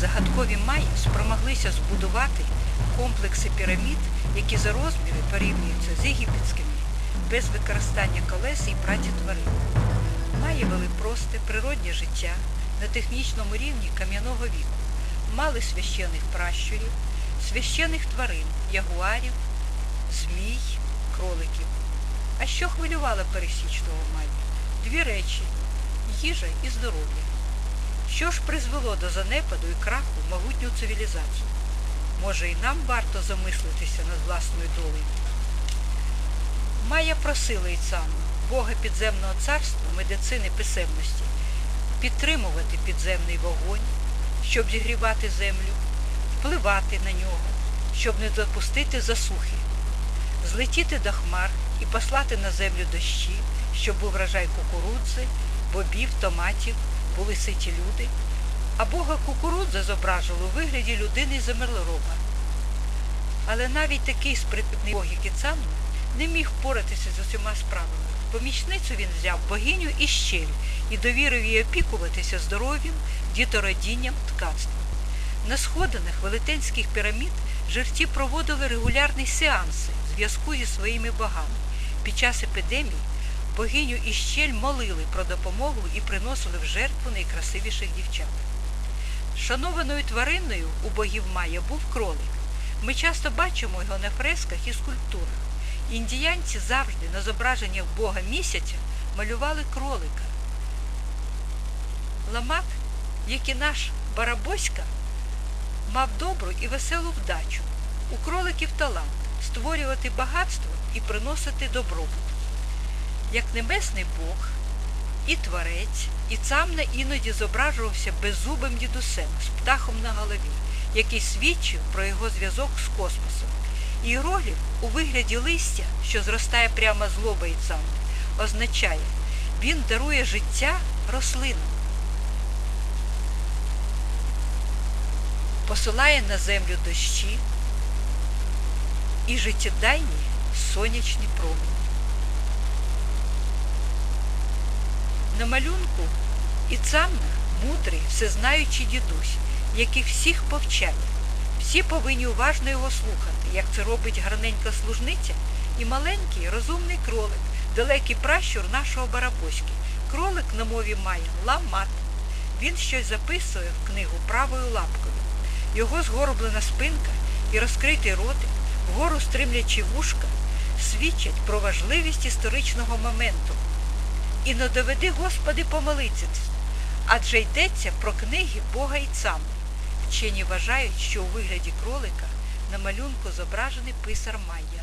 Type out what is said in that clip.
загадкові маї спромоглися збудувати комплекси пірамід, які за розміри порівнюються з єгипетськими, без використання колес і праці тварин. Маї вели просте природнє життя на технічному рівні кам'яного віку, мали священих пращурів, священих тварин, ягуарів, змій, кроликів. А що хвилювало пересічного маю? Дві речі їжа і здоров'я. Що ж призвело до занепаду і краху могутню цивілізацію? Може, і нам варто замислитися над власною долею? Майя просила Іцану, Бога підземного царства, медицини писемності, підтримувати підземний вогонь, щоб зігрівати землю, впливати на нього, щоб не допустити засухи, злетіти до хмар і послати на землю дощі, щоб був врожай кукурудзи, бобів, томатів, були ситі люди, а Бога кукурудза зображувала у вигляді людини землероба. Але навіть такий спритний Бог, як Іцану, не міг впоратися з усіма справами. Помічницю він взяв богиню і щель і довірив їй опікуватися здоров'ям, дітородінням, ткацтвом. На сходинах велетенських пірамід жерці проводили регулярні сеанси в зв'язку зі своїми богами. Під час епідемії богиню і щель молили про допомогу і приносили в жертву найкрасивіших дівчат. Шанованою твариною у богів Майя був кролик. Ми часто бачимо його на фресках і скульптурах. Індіянці завжди на зображеннях Бога місяця малювали кролика. Ламак, як і наш Барабоська, мав добру і веселу вдачу. У кроликів талант створювати багатство і приносити добробут. Як небесний Бог, і творець, і цамна іноді зображувався беззубим дідусем з птахом на голові, який свідчив про його зв'язок з космосом. Іерогліф у вигляді листя, що зростає прямо з лоба і цамни, означає, він дарує життя рослинам, посилає на землю дощі і життєдайні сонячні промені. На малюнку і цамна мудрий, всезнаючий дідусь, який всіх повчає. Всі повинні уважно його слухати, як це робить гарненька служниця і маленький розумний кролик, далекий пращур нашого барабоськи. Кролик на мові має ламат. Він щось записує в книгу правою лапкою. Його згорблена спинка і розкритий ротик, вгору стримлячі вушка, свідчать про важливість історичного моменту. І не доведи, Господи, помолитися, адже йдеться про книги Бога і Цам. Вчені вважають, що у вигляді кролика на малюнку зображений писар Майя.